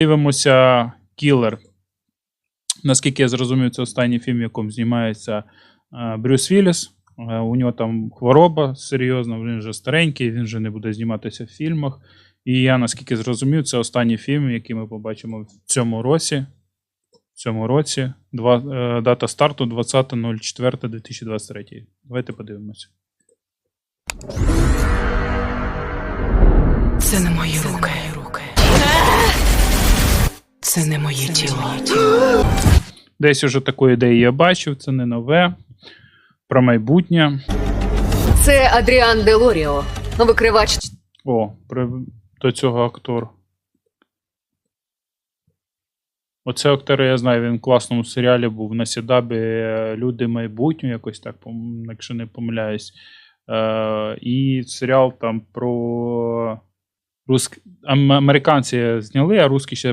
Дивимося Кілер. Наскільки я зрозумів, це останній фільм, в якому знімається е, Брюс Вілліс. Е, У нього там хвороба серйозна, він вже старенький, він вже не буде зніматися в фільмах. І я наскільки зрозумів, це останній фільм, який ми побачимо в цьому році. В цьому році. Два, е, дата старту 20.04.2023. Давайте подивимося. Це не мої руки. Це не моє тіло. Десь уже таку ідею я бачив, це не нове. Про майбутнє. Це Адріан Делоріо, викривач О, про, до цього актор. Оце актора я знаю, він в класному серіалі був на Сідабі Люди майбутнього, якось так, якщо не помиляюсь. Е, і серіал там про Руск... Американці зняли, а русські ще